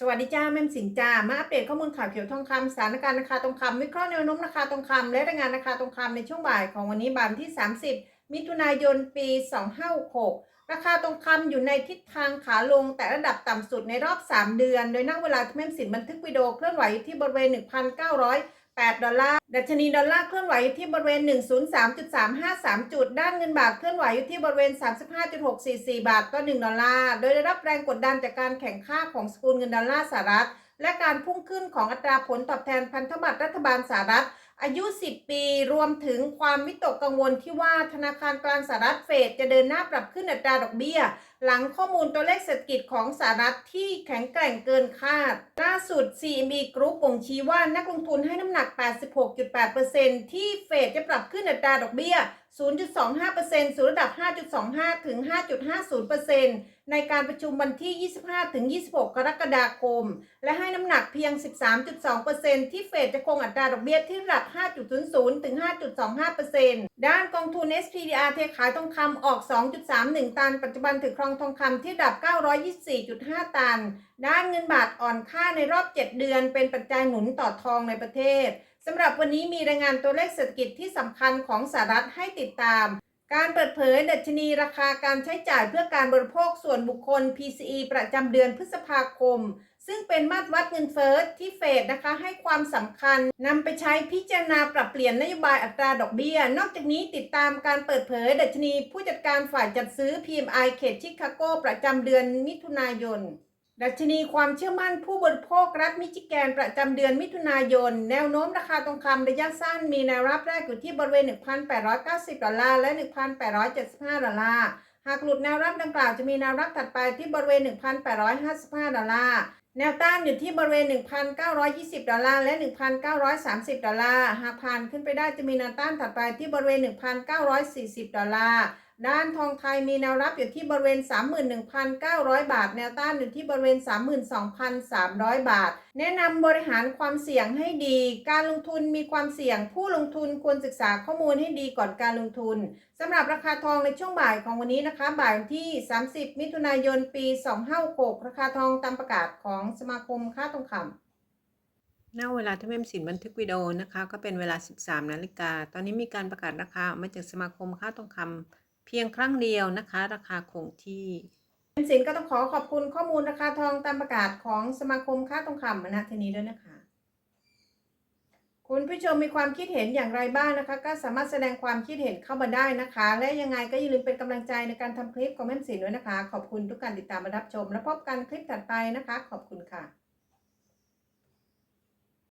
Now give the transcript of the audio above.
สวัสดีจ้าแม่มสินจ้ามาอัปเดตข้อมูลข่าวเขียวทองคำสถานการณ์ราคาทองคำวิเคราะห์แนวโน้มราคาทองคำและรายงานราคาทองคำในช่วงบ่ายของวันนี้บ่ายที่ 30 มิถุนายนปี 2566 ราคาทองคำอยู่ในทิศทางขาลงแต่ระดับต่ำสุดในรอบ 3 เดือน โดยนั่งเวลาแม่มสินบันทึกวิดีโอเคลื่อนไหวที่บริเวณ 1,900 8 ดอลลาร์ ดัชนีดอลลาร์เคลื่อนไหวอยู่ที่บริเวณ 103.353 จุด ด้านเงินบาทเคลื่อนไหวอยู่ที่บริเวณ 35.644 บาทต่อ1ดอลลาร์ โดยได้รับแรงกดดันจากการแข่งข้าของสกุลเงินดอลลาร์สหรัฐ และการพุ่งขึ้นของอัตราผลตอบแทนพันธบัตรรัฐบาลสหรัฐ อายุ 10 ปี รวมถึงความวิตกกังวลที่ว่าธนาคารกลางสหรัฐเฟดจะเดินหน้าปรับขึ้นอัตราดอกเบี้ย หลังข้อมูลตัวเลขเศรษฐกิจของสหรัฐที่แข็งแกร่งเกินคาด ล่าสุด CME Group บ่งชี้ว่านักลงทุนให้น้ำหนัก 86.8%ที่เฟดจะปรับขึ้นอัตราดอกเบี้ย 0.25%สู่ระดับ 5.25 ถึง 5.50%ในการประชุมวันที่ 25ถึง26 กรกฎาคม และให้น้ำหนักเพียง 13.2%ที่เฟดจะคงอัตราดอกเบี้ยที่ระดับ5.00 ถึง 5.25%ด้านกองทุน SPDR เทขายทองคำออก 2.31 ตัน ปัจจุบันถือครองทองคำที่ดับ 924.5 ตัน ด้านเงินบาทอ่อนค่าในรอบ 7 เดือน เป็นปัจจัยหนุนต่อทองในประเทศสำหรับวันนี้มีรายงานตัวเลขเศรษฐกิจที่สำคัญของสหรัฐให้ติดตาม การเปิดเผยดัชนีราคาการใช้จ่ายเพื่อการบริโภคส่วนบุคคล PCE ประจำเดือนพฤษภาคม ซึ่งเป็นมาตรวัดเงินเฟ้อที่เฟดนะคะให้ความสำคัญนำไปใช้พิจารณาปรับเปลี่ยนนโยบายอัตราดอกเบี้ย นอกจากนี้ติดตามการเปิดเผยดัชนีผู้จัดการฝ่ายจัดซื้อ PMI เขตชิคาโกประจำเดือนมิถุนายน ดัชนีความเชื่อมั่นผู้บริโภครัฐมิชิแกนประจำเดือนมิถุนายน แนวโน้มราคาทองคำระยะสั้นมีแนวรับแรกอยู่ที่บริเวณ 1,890 ดอลลาร์และ 1,875 ดอลลาร์หากหลุดแนวรับดังกล่าวจะมีแนวรับถัดไปที่บริเวณ 1,855 ดอลลาร์ แนวต้านอยู่ที่บริเวณ 1,920 ดอลลาร์ และ 1,930 ดอลลาร์ หากผ่านขึ้นไปได้จะมีแนวต้านถัดไปที่บริเวณ 1,940 ดอลลาร์ ด้านทองไทยมีแนวรับอยู่ที่บริเวณ 31,900 บาท แนวต้านอยู่ที่บริเวณ 32,300 บาท แนะนำบริหารความเสี่ยงให้ดี การลงทุนมีความเสี่ยง ผู้ลงทุนควรศึกษาข้อมูลให้ดีก่อนการลงทุนสำหรับราคาทองในช่วงบ่ายของวันนี้นะคะ บ่ายวันที่ 30 มิถุนายน ปี 2566 ราคาทองตามประกาศของสมาคมค้าทองคำณเวลาที่แม่มสินบันทึกวิดีโอนะคะ ก็เป็นเวลา 13 นาฬิกา ตอนนี้มีการประกาศราคาออกมาจากสมาคมค้าทองคำ เพียงครั้งเดียวนะคะ ราคาคงที่เป็นสินก็ต้องขอขอบคุณข้อมูลราคาทองตามประกาศของสมาคมค้าทองคำณที่นี้ด้วยนะคะ คุณผู้ชมมีความคิดเห็นอย่างไรบ้างนะคะ ก็สามารถแสดงความคิดเห็นเข้ามาได้นะคะ และยังไงก็อย่าลืมเป็นกำลังใจในการทำคลิปของแม่สินด้วยนะคะ ขอบคุณทุกการติดตามมารับชม แล้วพบกันคลิปถัดไปนะคะ ขอบคุณค่ะ